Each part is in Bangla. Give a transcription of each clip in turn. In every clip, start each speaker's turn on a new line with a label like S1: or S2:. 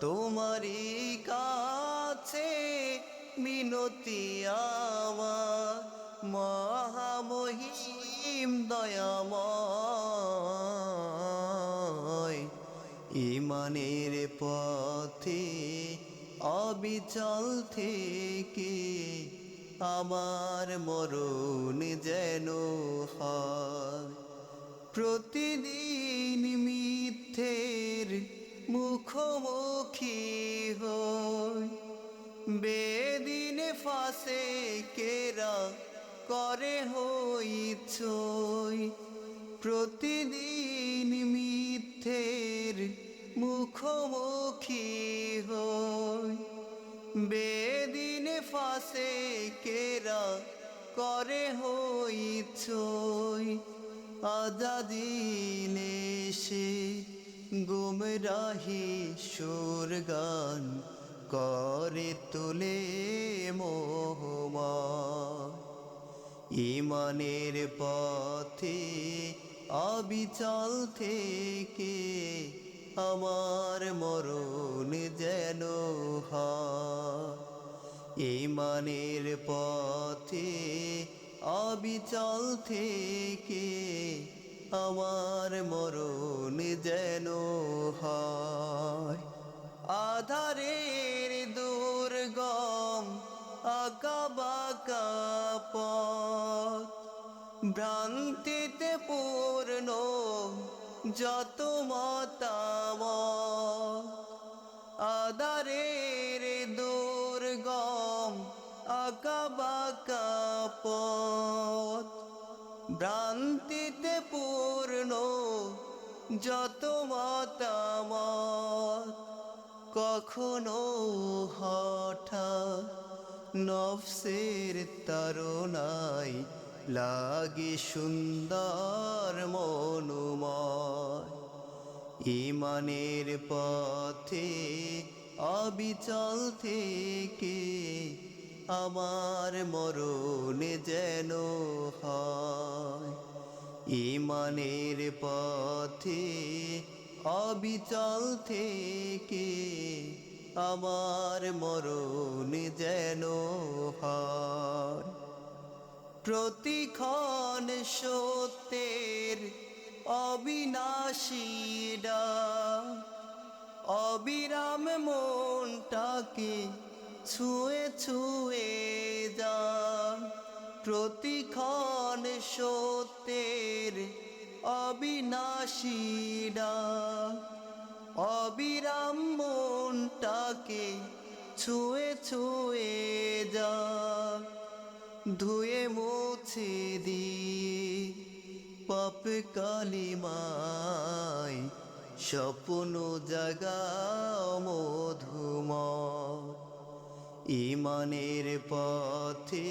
S1: তোমারই কাছে মিনতি আমার মহামহিম দয়াময়। ইমানের পথে অবিচল থেকে আমার মরণ যেন হয়। প্রতিদিন মিথ্যের মুখোমুখি হই। বেদিন ফাঁসে কেরা করে হইছই প্রতিদিন মিথ্যের মুখোমুখি হই। বেদিন ফাঁসে কেরা করে হইছই আজাদিলে সে গুমরাহি সুর গান করে তুলে মোহমা ইমানের পথে অবিচল থেকে আমার মরণ যেন ইমানের পথে অবিচল থেকে আমার মরণ যেন হয়। আধারের দুর্গম আঁকা বাঁকা পথ। ভ্রান্তিতে পূর্ণ যত মতামত। আদারের দুর্গম আঁকা বাঁকা পথ। ভ্রান্তিতে যত মতামত কখনো হঠাৎ নফসের তারনায় লাগে সুন্দর মনুময়। ইমানের পথে অবিচল থেকে আমার মরণ যেন হয়। ইমানের পথে অবিচল থেকে আমার মরণ যেন হয়। প্রতিক্ষণ সত্যের অবিনাশীরা অবিরাম মনটাকে ছুঁয়ে ছুঁয়ে যা প্রতিক্ষণ সত্যের অবিনাশীরা, অবিরাম মনটাকে ছুঁয়ে ছুঁয়ে যা, ধুয়ে মুছে দিয়ে পাপ কালিমায় স্বপ্ন জাগাও মধুময়। ইমানের পথে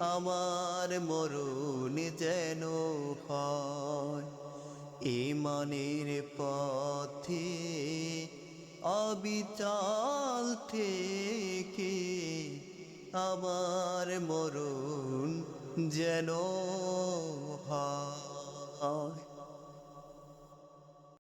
S1: আমার মরুন যেন হয়। ইমানের পথে অবিচাল থেকে আমার মরুন যেন হয়।